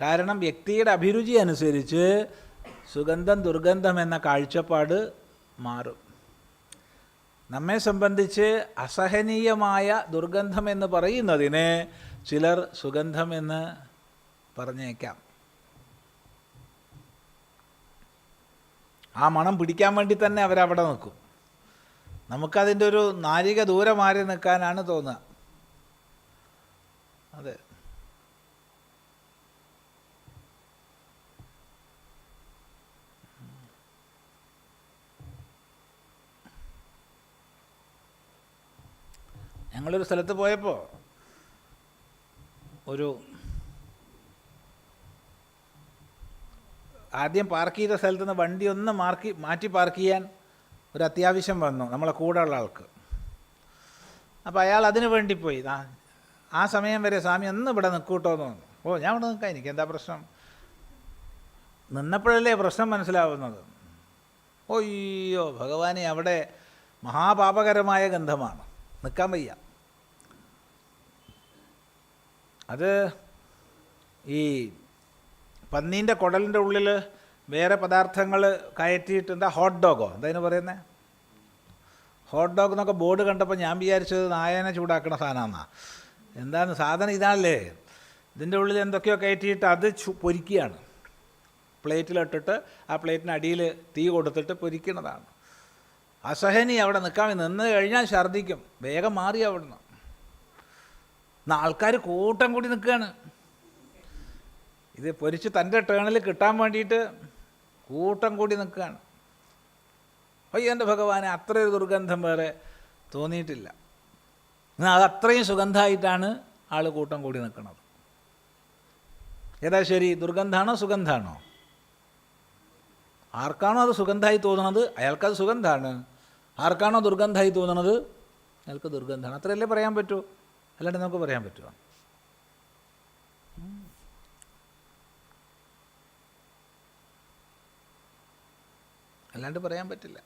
കാരണം വ്യക്തിയുടെ അഭിരുചി അനുസരിച്ച് സുഗന്ധം ദുർഗന്ധം എന്ന കാഴ്ചപ്പാട് മാറും. നമ്മെ സംബന്ധിച്ച് അസഹനീയമായ ദുർഗന്ധം എന്ന് പറയുന്നതിന് ചിലർ സുഗന്ധം എന്ന് പറഞ്ഞേക്കാം. ആ മണം പിടിക്കാൻ വേണ്ടി തന്നെ അവരവിടെ നിൽക്കും. നമുക്കതിന്റെ ഒരു നാഴിക ദൂരെ മാറി നിൽക്കാനാണ് തോന്നുക. അതെ. ഞങ്ങളൊരു സ്ഥലത്ത് പോയപ്പോൾ ഒരു ആദ്യം പാർക്ക് ചെയ്ത സ്ഥലത്ത് നിന്ന് വണ്ടി ഒന്ന് മാർക്ക് മാറ്റി പാർക്ക് ചെയ്യാൻ ഒരു അത്യാവശ്യം വന്നു നമ്മളെ കൂടെയുള്ള ആൾക്ക്. അപ്പോൾ അയാൾ അതിന് വേണ്ടി പോയി. ആ സമയം വരെ സ്വാമി ഒന്ന് ഇവിടെ നിൽക്കൂട്ടോ എന്ന് തോന്നുന്നു ഓ ഞാൻ ഇവിടെ നിൽക്കാം എനിക്ക് എന്താ പ്രശ്നം? നിന്നപ്പോഴല്ലേ പ്രശ്നം മനസ്സിലാവുന്നത്. ഓയ്യോ ഭഗവാനെ അവിടെ മഹാപാപകരമായ ഗന്ധമാണ്. നിൽക്കാൻ വയ്യ. അത് ഈ പന്നീന്റെ കുടലിന്റെ ഉള്ളിൽ വേറെ പദാർത്ഥങ്ങൾ കയറ്റിയിട്ട് എന്താ ഹോട്ട് ഡോഗോ എന്താ പറയുന്നത് ഹോട്ട് ഡോഗ് എന്നൊക്കെ ബോർഡ് കണ്ടപ്പോൾ ഞാൻ വിചാരിച്ചത് നായനെ ചൂടാക്കണ സാധനമാണെന്നാണ് എന്താണ് സാധനം ഇതാണല്ലേ? ഇതിന്റെ ഉള്ളിൽ എന്തൊക്കെയോ കയറ്റിയിട്ട് അത് പൊരിക്കുകയാണ്. പ്ലേറ്റിലിട്ടിട്ട് ആ പ്ലേറ്റിന് അടിയിൽ തീ കൊടുത്തിട്ട് പൊരിക്കുന്നതാണ്. അസഹനി അവിടെ നിൽക്കാൻ നിന്ന് കഴിഞ്ഞാൽ ഛർദ്ദിക്കും. വേഗം മാറി അവിടുന്ന്. ആൾക്കാർ കൂട്ടം കൂടി നിൽക്കുകയാണ് ഇത് പൊരിച്ച് തന്റെ ടേണിൽ കിട്ടാൻ വേണ്ടിയിട്ട് കൂട്ടം കൂടി നിൽക്കുകയാണ് അയ്യോ എന്റെ ഭഗവാനെ അത്രയൊരു ദുർഗന്ധം വേറെ തോന്നിയിട്ടില്ല. എന്നാൽ അത് അത്രയും സുഗന്ധമായിട്ടാണ് ആൾ കൂട്ടം കൂടി നിൽക്കുന്നത് ഏതാ ശരി ദുർഗന്ധാണോ സുഗന്ധാണോ? ആർക്കാണോ അത് സുഗന്ധമായി തോന്നുന്നത് അയാൾക്കത് സുഗന്ധമാണ് ആർക്കാണോ ദുർഗന്ധമായി തോന്നുന്നത് അയാൾക്ക് ദുർഗന്ധമാണ് അത്രയല്ലേ പറയാൻ പറ്റൂ? അല്ലാണ്ട് നമുക്ക് പറയാൻ പറ്റുമോ അല്ലാണ്ട് പറയാൻ പറ്റില്ല.